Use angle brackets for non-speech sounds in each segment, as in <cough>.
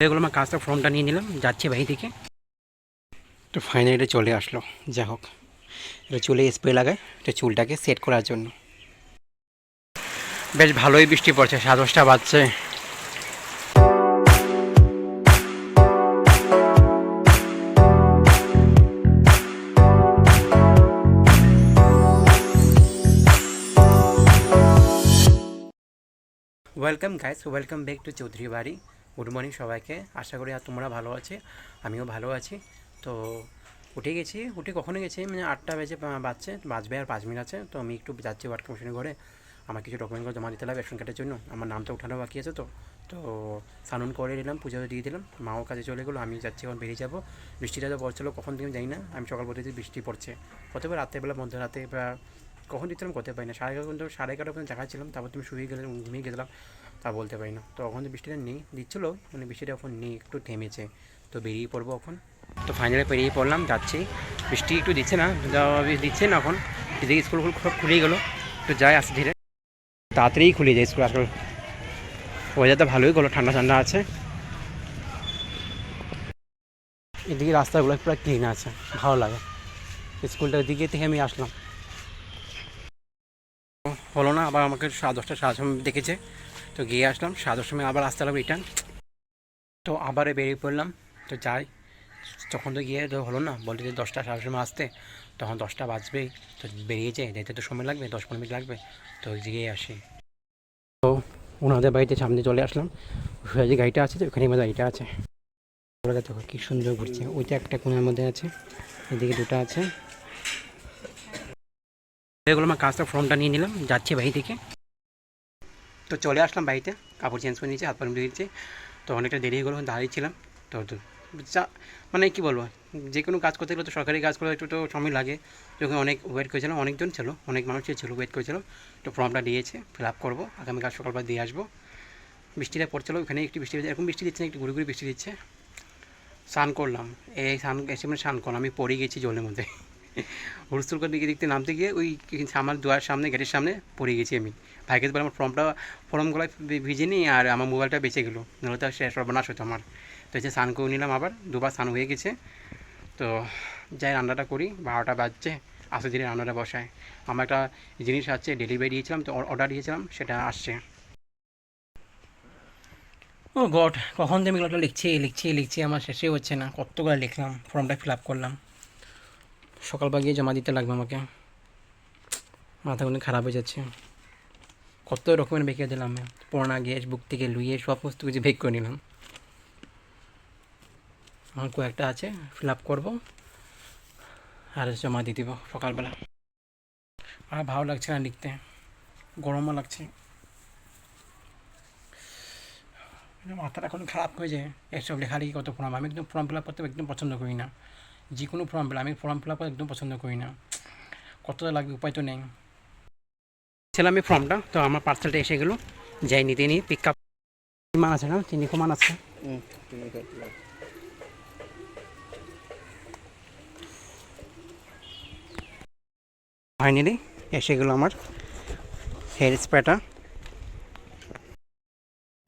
এগুলো আমার কাজটা ফর্মটা নিয়ে নিলাম যাচ্ছে বাড়ি থেকে। তো ফাইনালি এটা চলে আসলো যা হোক। এটা চুলে স্প্রে লাগায় এটা চুলটাকে সেট করার জন্য। বেশ ভালোই বৃষ্টি পড়ছে সাড়ে দশটা বাজছে। Welcome guys welcome back to Chowdhury বাড়ি গুড মর্নিং সবাইকে। আশা করি আর তোমরা ভালো আছে? আমিও ভালো আছি। তো উঠে গেছি। উঠে কখনো গেছি? মানে আটটা বেজে বাজছে, বাজবে আর পাঁচ মিনিট আছে। তো আমি একটু যাচ্ছি ওয়ার্ক কমিশনের ঘরে। আমার কিছু ডকুমেন্টগুলো জমা দিতে হবে রেশন কার্ডের জন্য। আমার নামটা উঠানো বাকি আছে তো। তো স্নান করে নিলাম, পুজো দিয়ে দিলাম। মাও কাজে চলে গেলো, আমি যাচ্ছি, এখন বেরিয়ে যাব। বৃষ্টিটা তো পড়ছিলো, কখন থেকে জানি না। আমি সকাল পর্যন্ত বৃষ্টি পড়ছে। হতে পারে রাত্রেবেলা, মধ্যরাতে বা কখন দিচ্ছিলাম, করতে পারি না। সাড়ে এগারো পর্যন্ত, সাড়ে এগারো পর্যন্ত দেখাচ্ছিলাম তারপর তুমি শুয়ে গেলে ঘুমিয়ে গেছিলাম, তা বলতে পারি না। তো এখন তো বৃষ্টিটা নেই, দিচ্ছিল মানে বৃষ্টিটা এখন নেই, একটু থেমেছে। তো বেরিয়ে পড়ব এখন। তো ফাইনালি বেরিয়ে পড়লাম, যাচ্ছি। বৃষ্টি একটু দিচ্ছে না দিচ্ছে না এখন। এদিকে স্কুল সব খুলেই গেলো একটু যাই আসতে ধীরে। তাড়াতাড়ি খুলে যায় স্কুল আসলে ওয়েদার তো ভালোই গেলো, ঠান্ডা ঠান্ডা আছে। এদিকে রাস্তাগুলো পুরো ক্লিন আছে, ভালো লাগে। স্কুলটার দিকে থেকে আমি আসলাম। হলো না, আবার আমাকে সাড়ে দশটা সাড়ে সময় দেখেছে। তো গিয়ে আসলাম, সাড়ে দশটার সময় আবার আসতে লাগবে রিটার্ন তো আবার বেরিয়ে পড়লাম, তো যাই। তখন তো গিয়ে তো হলো না, বলতে যে দশটা, সাড়ে সময় আসতে, তখন দশটা বাজবেই। তো বেরিয়ে যাই যেতে তো সময় লাগবে, দশ পনেরো মিনিট লাগবে, তো গিয়ে আসি। তো ওনাদের বাড়িতে সামনে চলে আসলাম। যে গাড়িটা আছে, তো ওখানে আমার গাড়িটা আছে। ওরা দেখো, কি সুন্দর ঘুরছে। ওইটা একটা কোণের মধ্যে আছে, এদিকে দুটো আছে। এগুলো আমার কাজটা ফর্মটা নিয়ে নিলাম, যাচ্ছি বাড়ি থেকে। তো চলে আসলাম বাড়িতে, কাপড় চেঞ্জ করে নিয়েছি, হাত পা দিয়েছি। তো অনেকটা দেরি হয়ে গেলো, দাঁড়িয়েছিলাম। তো মানে কী বলব, যে কোনো কাজ করতে গেলে তো সরকারি কাজ করলে একটু তো সময় লাগে। যখন অনেক ওয়েট করেছিলাম, অনেকজন ছিল, অনেক মানুষই ছিল ওয়েট করেছিল। তো ফর্মটা দিয়েছে ফিল আপ করব আগামীকাল সকালবেলা দিয়ে আসব। বৃষ্টিটা পড়ছিল, ওখানে একটু বৃষ্টি এরকম বৃষ্টি দিচ্ছে না একটু ঘুরে ঘুরে বৃষ্টি দিচ্ছে। স্নান করলাম, এই স্নান, এসে মানে স্নান করলাম, আমি পড়ে গেছি জলের মধ্যে। হুড়স্থুল করে দিকে দেখতে নামতে গিয়ে ওই আমার দুয়ার সামনে, গেটের সামনে পড়ে গেছি আমি। ভাইকে বলে আমার ফর্মটা ফর্মগুলো ভিজে নিই আর আমার মোবাইলটা বেঁচে গেলো। নাহলে তো শেষ সর্বনাশ হতো আমার। তো হচ্ছে স্নান করে নিলাম আবার, দুবার স্নান হয়ে গেছে। তো যাই রান্নাটা করি, বারোটা বাজছে আসে দিনে রান্নাটা বসায়। আমার একটা জিনিস আছে ডেলিভারি দিয়েছিলাম, তো অর্ডার দিয়েছিলাম, সেটা আসছে। ও গড, কখন থেকে এগুলোটা লিখছি লিখছি লিখছি, আমার শেষে হচ্ছে না। কতগুলো লিখলাম, ফর্মটা ফিল আপ করলাম। সকালবেলা গিয়ে জমা দিতে লাগবে আমাকে। মাথাগুলো খারাপ হয়ে যাচ্ছে। কত রকমের বেঁকে দিলাম পুরোনা গ্যাস বুক থেকে লুইয়ে সমস্ত কিছু বেক করে নিলাম। আমার কয়েকটা আছে ফিল আপ করব। আর জমা দিয়ে দিব সকালবেলা। আর ভালো লাগছে না লিখতে। গরমও লাগছে। মাথাটা এখন খারাপ হয়ে যায়। এসব লেখালেখি কত ফর্ম আমি একদম ফর্ম ফিল আপ করতে একদম পছন্দ করি না। যে কোনো ফর্ম ফিল আমি ফর্ম ফিল আপ একদম পছন্দ করি না। কতটা লাগবে উপায় তো নেই। ছিলাম আমি ফর্মটা তো আমার পার্সেলটা এসে গেলো। যাই নিতে নিই পিক আপ মান আছে না? চিনি মান আছে। ফাইনালি এসে গেলো আমার। হেয়ার স্প্রেটা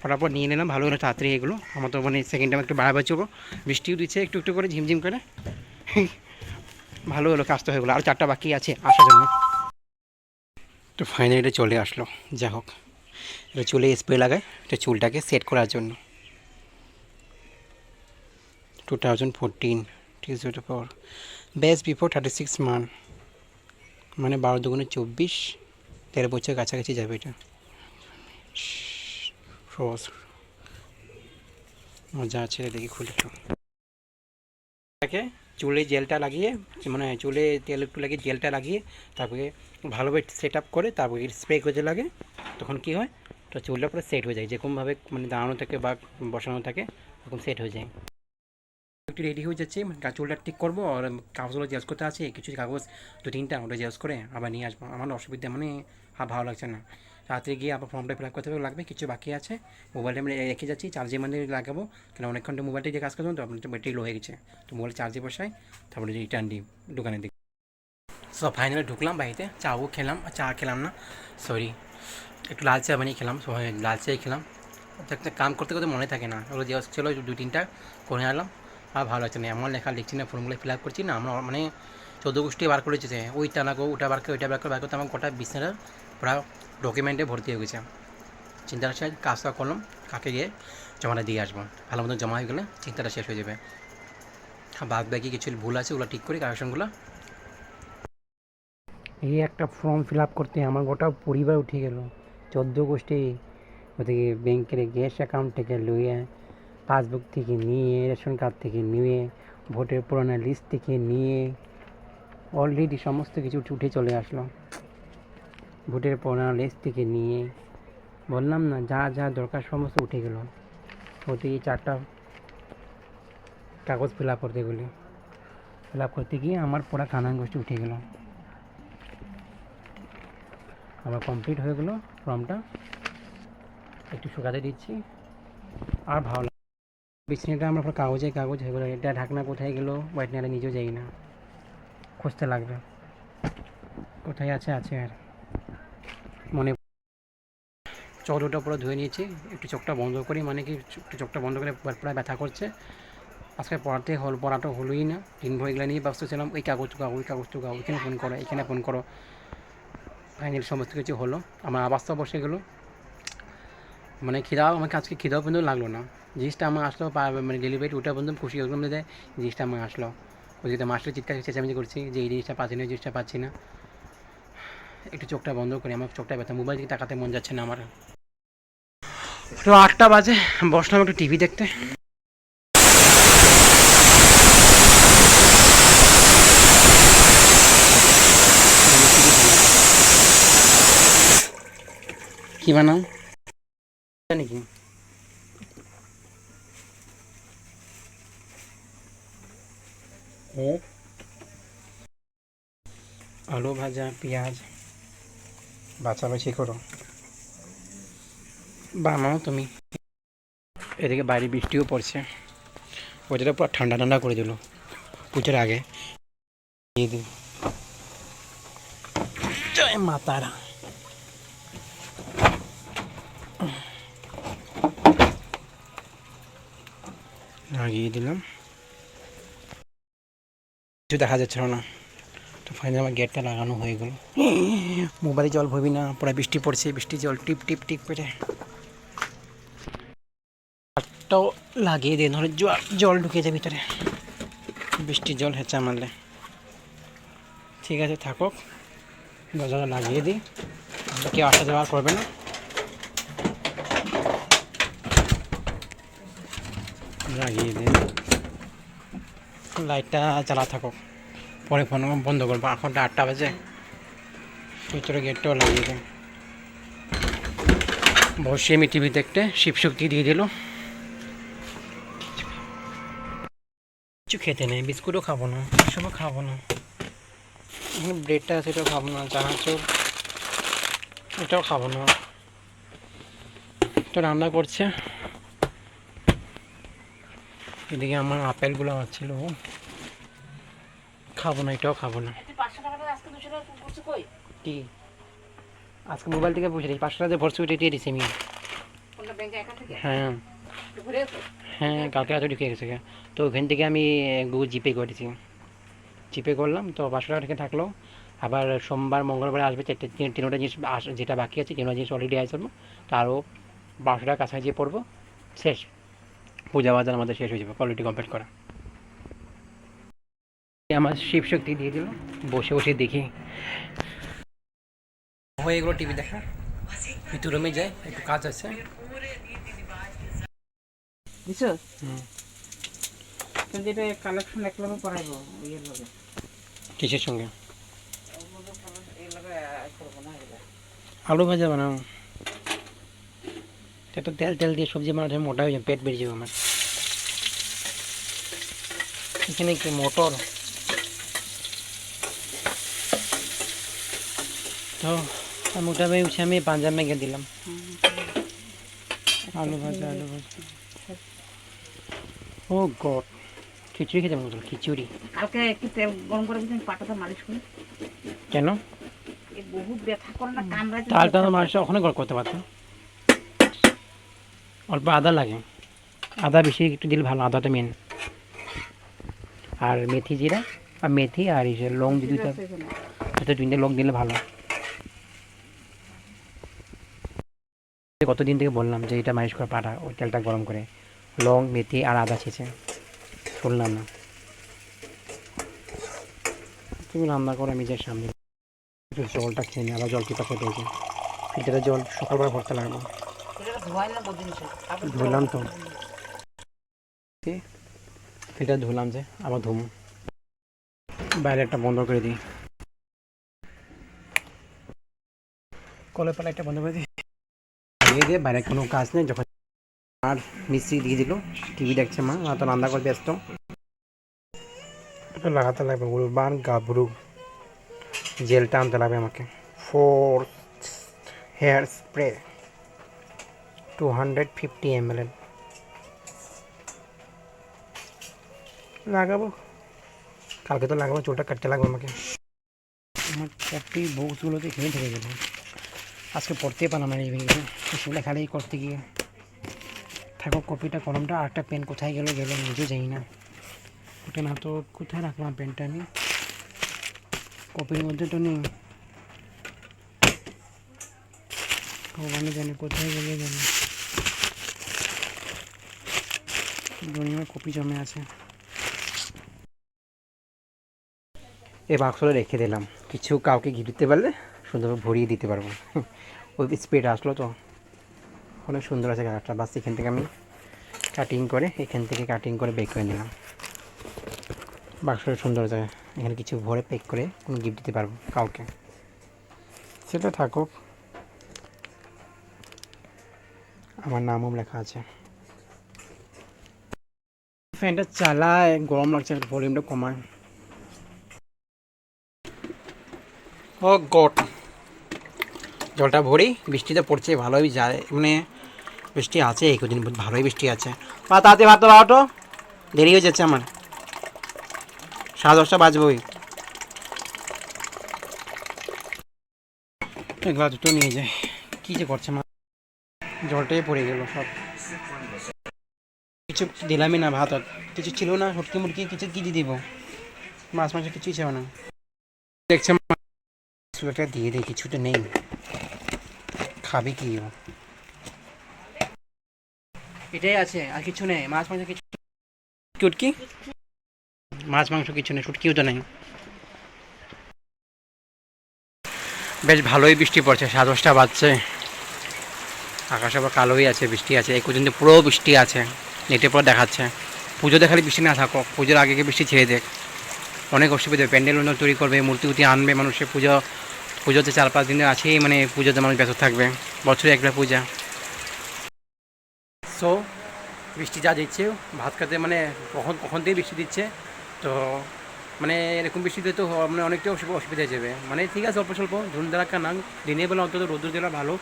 ফটাফট নিয়ে নিলাম ভালো হলো তাড়াতাড়ি এগুলো আমার তো মানে সেকেন্ড টাইম একটু বাড়াবার চলবো বৃষ্টিও দিচ্ছে একটু একটু করে ঝিমঝিম করে। ভালো হলো, কাজটা হয়ে গেলো। আর চারটা বাকি আছে আসার জন্য। তো ফাইনালি এটা চলে আসলো। যা হোক, এটা চুলে স্প্রে লাগায়, এটা চুলটাকে সেট করার জন্য। Two thousand fourteen Tuesday four best before thirty six মান মানে বারো দুগুণে চব্বিশ, তেরো বছর কাছাকাছি যাবে এটা। মজা আছে, এটা দেখি খুলে এটাকে চুলে জেলটা লাগিয়ে মানে চুলে তেল একটু লাগিয়ে জেলটা লাগিয়ে তারপরে ভালোভাবে সেট আপ করে তারপরে স্প্রে করতে লাগে। তখন কি হয়? তো চুলটা পুরো সেট হয়ে যায়। যেরকমভাবে মানে দাঁড়ানো থাকে বা বসানো থাকে ওরকম সেট হয়ে যায়। একটু রেডি হয়ে যাচ্ছি গা- চুলটা ঠিক করব আর কাগজগুলো জেরক্স করতে আছে, কিছু কাগজ দু তিনটা ওটা জেরক্স করে আবার নিয়ে আসব। আমার অসুবিধা মানে ভালো লাগছে না। রাত্রে গিয়ে আবার ফর্মটা ফিল আপ করতে লাগবে, কিছু বাকি আছে। মোবাইলটা আমি রেখে যাচ্ছি চার্জে মানে লাগাবো। কেন অনেকক্ষণ মোবাইলটা দিয়ে কাজ করতাম তো আপনার ব্যাটারি লো হয়ে গেছে। তো মোবাইল চার্জে বসাই, তারপরে রিটার্ন দিই দোকানের দিকে। সো ফাইনালি ঢুকলাম বাড়িতে, চাও খেলাম, আর চা খেলাম না সরি একটু লাল চা বানিয়ে খেলাম লাল চাই খেলাম। একটা কাম করতে করতে মনে থাকে না, ওগুলো যে ছিল, দু তিনটা করে আনলাম। আর ভালো লাগছে না, এমন লেখা লিখছি না ফর্মগুলো ফিল আপ করছি না, আমরা মানে চোদ্দ গোষ্ঠী বার করেছে না গো ওটা বার করে, ওইটা বার করে, বার করতে আমার গোটা বিছানা পুরো ডকুমেন্টে ভর্তি হয়ে গেছে। চিন্তাটা শেষ কাজটা করলাম, কাকে গিয়ে জমাটা দিয়ে আসব? ভালো মতো জমা হয়ে গেলে চিন্তাটা শেষ হয়ে যাবে। বাদ বাকি কিছু ভুল আছে, ওগুলো ঠিক করি কারেকশনগুলো এই একটা ফর্ম ফিল আপ করতে আমার গোটা পরিবার উঠে গেল। চোদ্দ গোষ্ঠী ওদিকে ব্যাংকের গ্যাস অ্যাকাউন্ট থেকে লুয়ে পাসবুক থেকে নিয়ে রেশন কার্ড থেকে নিয়ে, ভোটের পুরোনো লিস্ট থেকে নিয়ে অলরেডি সমস্ত কিছু উঠে চলে আসলো। ভোটের পুরোনো লিস্ট থেকে নিয়ে বললাম না, যা যা দরকার সমস্ত উঠে গেল। প্রতি চারটা কাগজ ফিল আপ করতে গেলে। ফিল আপ করতে গিয়ে আমার পুরা কানান গোষ্ঠী উঠে গেল। আমার কমপ্লিট হয়ে গেলো ফর্মটা একটু শুকাতে দিচ্ছি। আর ভালো বিছানাটা আমার পুরো কাগজে কাগজ হয়ে গেলো। এটা ঢাকনা কোথায় গেলো হোয়াইটনারে নিজেও যাই না। খুঁজতে লাগবে। কোথায় আছে আছে আর। মনে চৌরোটা পুরো ধুয়ে নিয়েছি। একটু চোখটা বন্ধ করি মানে কি একটু চোখটা বন্ধ করে প্রায় ব্যথা করছে। আজকে পড়াতে হল, পড়াটা হলোই না। দিন ভর এগুলো নিয়ে ব্যস্ত ছিলাম। ওই কাগজ টুকা ওই কাগজ টুকা ওইখানে ফোন করো, এখানে ফোন করো। ফাইনাল সমস্ত কিছু হলো। আমার আবাসটা বসে গেলো। মানে খিদাও আমাকে আজকে খিদাও পর্যন্ত লাগল না। জিনিসটা আমার আসলো মানে ডেলিভারি ওটা পর্যন্ত খুশি হলাম যে জিনিসটা আমার আসলো। ওদিকে মাস্টার চিৎকার, চেঁচামেচি করছি যে এই জিনিসটা পাচ্ছি না জিনিসটা পাচ্ছি না। একটু চোখটা বন্ধ করি, আমার চোখটা ব্যথা, মোবাইল দিকে তাকাতে মন যাচ্ছে না আমার। তো আটটা বাজে, বসলাম একটু টিভি দেখতে। কি বানাও? নাকি আলু ভাজা, পেঁয়াজ। বাছাবাছি করো। বানাও তুমি। এদিকে বাইরে বৃষ্টিও পড়ছে। ওইটা পুরো ঠান্ডা ঠান্ডা করে দিল। পুজোর আগে। জয় মা তারা। লাগিয়ে দিলাম। কিছু দেখা যাচ্ছিল না। তো ফাইনাল আমার গেটটা লাগানো হয়ে গেল। মোবাইলে জল ভরবি না, পুরো বৃষ্টি পড়ছে, বৃষ্টি জল টিপ টিপ টিপ করে। হাতটাও লাগিয়ে দিই নাহলে জল ঢুকে যায় ভিতরে। বৃষ্টির জল হেঁচা মারলে। ঠিক আছে, থাকুক। দরজাটা লাগিয়ে দিই। কেউ আসা যাওয়া করবে না। লাগিয়ে দিই। লাইটটা জ্বালা থাকুক। পরে ফোন বন্ধ করব। এখনটা আটটা বাজে। ভিতরে গেটটাও লাগিয়ে দিই বসে আমি টিভি দেখতে শিবশক্তি দিয়ে দিল। কিছু খেতে নেই, বিস্কুটও খাব না এসবও খাব না। এখানে ব্রেডটা এটাও খাব না চানাচুর এটাও খাব না। তো রান্না করছে। এদিকে আমার আপেলগুলো ছিল খাব না এটাও খাব না। আজকে কি? মোবাইল থেকে বুঝে দিই পাঁচশো টাকা ভরসে উঠে দিয়ে দিছি আমি। হ্যাঁ। হ্যাঁ কালকে রাতে ঢুকে গেছে। তো ওখান থেকে আমি গুগল জিপে করেছি জিপে করলাম তো পাঁচশো টাকা থেকে থাকল। আবার সোমবার মঙ্গলবার আসবে চারটে তিন- তিনটা জিনিস যেটা বাকি আছে তিনটা জিনিস অলরেডি আসব তো আরও বারোশো টাকা কাছাকাছি পড়ব। শেষ। পূজা বাজার আমাদের শেষ হয়ে যাবে কোয়ালিটি কমপ্লিট করা। আমার শিব শক্তি দিয়ে দিল। বসে বসে দেখি। হয়ে গেলো টিভি দেখা। একটু রুমে যাই একটু কাজ আছে। বুঝছ? কালেকশন এক লগে করাইবো ইয়ের লগে। কিসের সঙ্গে? এগুলা। আলু ভাজা বানাও। তো তেল তেল দিয়ে সবজি বানাতে মোটা হয়ে যাবে পেট বেড়ে যাবে আমার। এখানে কি মোটর? তো আমি ওটা ভেবেছি আমি পাঞ্জাব মেঘে দিলাম। আলু ভাজা আলু ভাজা। ও গড খিচুড়ি খেতে মনে খিচুড়ি। কালকে একটু তেল গরম করে দিন পাটাটা মালিশ করে। কেন? বহুত ব্যথা করে না কামড়া তালটা তো মানুষ ওখানে গড় করতে পারতো। অল্প আদা লাগে। আদা বেশি একটু দিলে ভালো আদাটা মেন আর মেথি জিরা আর মেথি আর এই যে লং যদি। এটা তিনটে লং দিলে ভালো। কতদিন থেকে বললাম যে এটা মালিশ করে পাটা, ওই তেলটা গরম করে লং, মেথি আর আদা ছেঁচে। শুনলাম না। তুমি রান্না করো, আমি যাই সামনে। একটু জলটা খেয়ে নিই, আবার জল পিতা খেতে হয়েছে ফিল্টারের জল সকালবেলা ভরতে বদিন ধুলাম তো। ফিল্টার ধুলাম যে, আবার ধুম। বাইরে একটা বন্ধ করে দিই। কলের পালা একটা বন্ধ করে দিই। দিয়ে দিয়ে বাইরে কোনো কাজ নেই যখন আর মিস্ত্রি দিয়ে দিল টিভি দেখছে মা মা তো রান্না করে ব্যস্ত। লাগাতে লাগবে উলবান গাবরু। জেলটা আনতে লাগবে আমাকে। For hair spray two hundred fifty M L লাগাবো। কালকে তো লাগাবো চুলটা কাটতে লাগবে আমাকে। আমার কপি বুকসগুলোতে এখানে থেকে গেল আজকে পড়তে পারলাম না এই সেগুলো খালি করতে গিয়ে। থাকো, কপিটা, কলমটা আর একটা পেন কোথায় গেল গেল নিজেও জানি না। ওটা না তো কোথায় রাখলাম পেনটা আমি? কপির মধ্যে তো নেই। ভগবানে জানে কোথায় গেলে জানি দুনিয়ার কপি জমে আছে। এই বাক্সটা রেখে দিলাম। কিছু কাউকে গিফট দিতে পারলে? সুন্দরভাবে ভরিয়ে দিতে পারব। <laughs> ওই স্পিড আসলো তো। অনেক সুন্দর আছে কালারটা বাস এখান থেকে আমি কাটিং করে এখান থেকে কাটিং করে বেক করে নিলাম। বাক্সটা সুন্দর আছে। এখানে কিছু ভরে পেক করে কোনো গিফট দিতে পারব কাউকে। সেটা থাকুক। আমার নামও লেখা আছে। ফ্যানটা চালায়, গরম লাগছে ভলিউমটা কমায়। ও গট জলটা ভরি বৃষ্টি তো পড়ছে, ভালোই যায় মানে বৃষ্টি আছে এই কদিন ভালোই বৃষ্টি আছে। বা তাতে ভাত বারোটো দেরি হয়ে যাচ্ছে আমার। সাড়ে দশটা বাজবই। এগুলো দুটো নিয়ে যায়। কী যে করছে মা? জলটাই পড়ে গেল সব। কিছু দিলামই না ভাত কিছু ছিল না হুটকি মুটকি, কিছু কি দিয়ে দিব? মাছ, মাংস কিছুই ছিল না। দেখছে একটা দিয়ে দিই কিছুটা নেই। খাবি কি ও? এটাই আছে আর কিছু নেই মাছ মাংস কিছু চুটকি মাছ মাংস কিছু নেই শুটকিও তো নেই। বেশ ভালোই বৃষ্টি পড়ছে সাড়ে দশটা বাজছে। আকাশ আবার কালোই আছে বৃষ্টি আছে এই পর্যন্ত পুরো বৃষ্টি আছে নেটে পর দেখাচ্ছে। পুজো দেখালে বৃষ্টি না থাকো পুজোর আগে গিয়ে বৃষ্টি ছেড়ে দেখ। অনেক অসুবিধা প্যান্ডেল অন্য তৈরি করবে মূর্তি উতি আনবে মানুষের পুজো পুজোতে চার পাঁচ দিনে আছেই মানে পুজোতে মানুষ ব্যস্ত থাকবে। বছরে একবার পূজা। সো বৃষ্টি যা দিচ্ছে ভাত খেতে মানে কখন কখন থেকে বৃষ্টি দিচ্ছে, তো মানে এরকম বৃষ্টিতে তো মানে অনেকটা অসুবিধা হয়ে যাবে। মানে ঠিক আছে, অল্প স্বল্প, ধুন ধারাক্কা না দিনের বেলা অন্তত রোদ্দুর দিলে ভালো।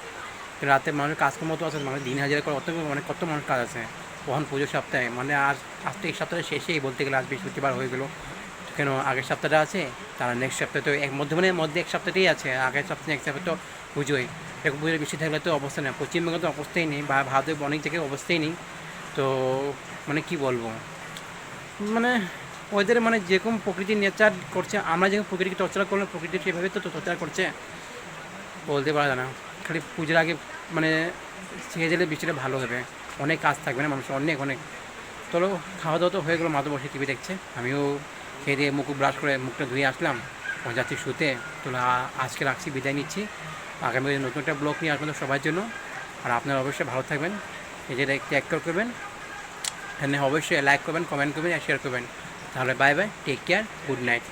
রাতে মানুষের কাজকর্ম তো আছে মানে দিন হাজার করে অত মানে কত মানুষ কাজ আছে। কখন পুজোর সপ্তাহে মানে আজ আজ তো এই সপ্তাহের শেষেই বলতে গেলে আজ বৃহস্পতিবার হয়ে গেলো। কেন আগের সপ্তাহটা আছে? তারা নেক্সট সপ্তাহে তো এক মধ্যে মানে মধ্যে এক সপ্তাহটাই আছে। আগের সপ্তাহে এক সপ্তাহে তো পুজোই। এরকম পুজোর বৃষ্টি থাকলে তো অবস্থা নেই। পশ্চিমবঙ্গে তো অবস্থাই নেই বা ভারতের অনেক জায়গায় অবস্থাই নেই। তো মানে কি বলব? মানে ওদের মানে যেরকম প্রকৃতির নেচার করছে, আমরা যেরকম প্রকৃতিকে টর্চার করলাম প্রকৃতি সেভাবে তো টর্চার করছে? বলতে পারা যায় না। খালি পুজোর আগে মানে ছেড়ে দিলে বৃষ্টিটা ভালো হবে। অনেক কাজ থাকবে না মানুষের, অনেক অনেক। চলো খাওয়া দাওয়া তো হয়ে গেলো মাথা বসে টিভি দেখছে। আমিও খেয়ে দিয়ে মুখ ব্রাশ করে মুখটা ধুয়ে আসলাম। ও যাচ্ছি শুতে, তো আজকে রাখছি, বিদায় নিচ্ছি। আগামী দিন নতুন একটা ব্লগ নিয়ে আসবেন সবার জন্য। আর আপনারা অবশ্যই ভালো থাকবেন, নিজেরা একটু অ্যাক্টর করবেন। এখানে অবশ্যই লাইক করবেন কমেন্ট করবেন, আর শেয়ার করবেন। তাহলে bye bye take care good night